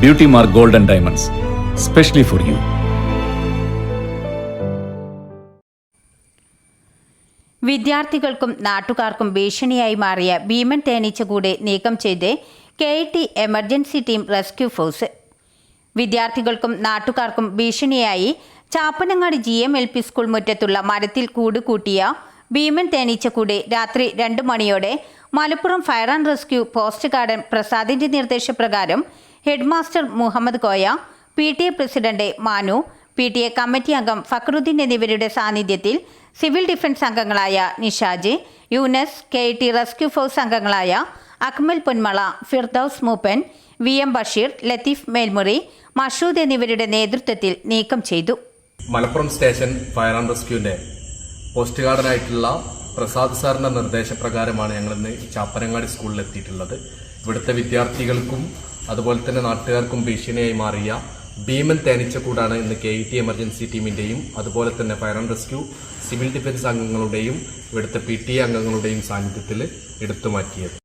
Beauty mark golden diamonds specially for you വിദ്യാർത്ഥികൾക്കും നാട്ടുകാർക്കും ഭീഷണിയായി മാറിയ ഭീമൻ തേനീച്ചകൂട് നീക്കം ചെയ്ത് K I T emergency team rescue force. വിദ്യാർത്ഥികൾക്കും നാട്ടുകാർക്കും ഭീഷണിയായി Chappanangad G M L P school മുറ്റത്തുള്ള മരത്തിൽ കൂട് കൂട്ടിയ ഭീമൻ തേനീച്ചക്കൂട് രാത്രി രണ്ട് മണിയോടെ Malappuram fire and rescue post warden പ്രസാദിന്റെ നിർദ്ദേശപ്രകാരം head master Muhammad Koya P T A president Manu P T A committee അംഗം ഫക്രുദ്ദീൻ എന്നിവരുടെ സാന്നിധ്യത്തിൽ സിവിൽ ഡിഫൻസ് അംഗങ്ങളായ Nishaj Yunus K T rescue force അംഗങ്ങളായ അക്മൽ പൊന്മള ഫിർദൌസ് മൂപ്പൻ വി എം ബഷീർ ലത്തീഫ് മേൽമുറി മഷൂദ് എന്നിവരുടെ നേതൃത്വത്തിൽ നീക്കം ചെയ്തു. മലപ്പുറം സ്റ്റേഷൻ ഫയർ ആൻഡ് റെസ്ക്യൂവിന്റെ പോസ്റ്റ് ഗാർഡനായിട്ടുള്ള പ്രസാദ് സാറിന്റെ നിർദ്ദേശപ്രകാരമാണ് ഞങ്ങൾ ഇന്ന് ചാപ്പനങ്ങാടി സ്കൂളിൽ എത്തിയിട്ടുള്ളത് ഇവിടുത്തെ വിദ്യാർത്ഥികൾക്കും അതുപോലെ തന്നെ നാട്ടുകാർക്കും ഭീഷണിയായി മാറിയ ഭീമൻ തേനീച്ചക്കൂടാണ് ഇന്ന് കെ ഇ ടി എമർജൻസി ടീമിന്റെയും അതുപോലെ തന്നെ fire and rescue civil defence അംഗങ്ങളുടെയും ഇവിടുത്തെ പി ടി അംഗങ്ങളുടെയും സാന്നിധ്യത്തിൽ എടുത്തു മാറ്റിയത്.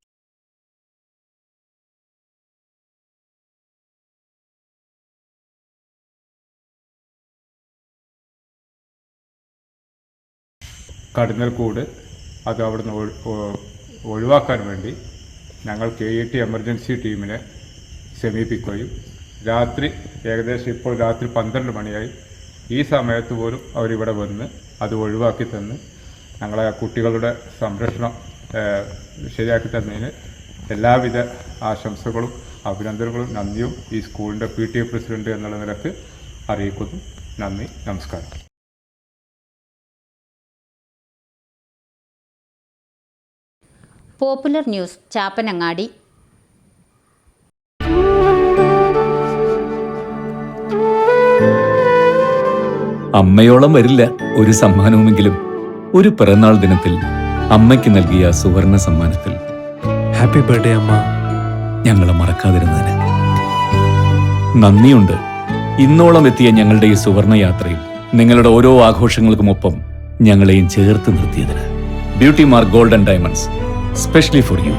കൂട് അത് അവിടുന്ന് ഒഴിവാക്കാൻ വേണ്ടി ഞങ്ങൾ കെ ഇ ടി എമർജൻസി ടീമിനെ സമീപിക്കുകയും രാത്രി ഏകദേശം ഇപ്പോൾ രാത്രി പന്ത്രണ്ട് മണിയായി. ഈ സമയത്ത് പോലും അവരിവിടെ വന്ന് അത് ഒഴിവാക്കി തന്ന് ഞങ്ങളെ കുട്ടികളുടെ സംരക്ഷണം ശരിയാക്കി തന്നതിന് എല്ലാവിധ ആശംസകളും അഭിനന്ദനങ്ങളും നന്ദിയും ഈ സ്കൂളിന്റെ പി ടി എ പ്രസിഡന്റ് എന്നുള്ള നിലയ്ക്ക് അറിയിക്കുന്നു. നന്ദി നമസ്കാരം. Popular news Chappanangadi. അമ്മയോളം വരില്ല ഒരു സമ്മാനവുമെങ്കിലും. ഒരു പിറന്നാൾ ദിനത്തിൽ അമ്മയ്ക്ക് നൽകിയ സുവർണ സമ്മാനത്തിൽ. ഹാപ്പി ബർത്ത്ഡേ അമ്മ. ഞങ്ങളെ മറക്കാതിരുന്നതിന്. നന്ദിയുണ്ട്. ഇന്നോളം എത്തിയ ഞങ്ങളുടെ ഈ സുവർണ യാത്രയിൽ നിങ്ങളുടെ ഓരോ ആഘോഷങ്ങൾക്കുമൊപ്പം ഞങ്ങളെയും ചേർത്ത് നിർത്തിയതിന്. Beauty mark golden and diamonds specially for you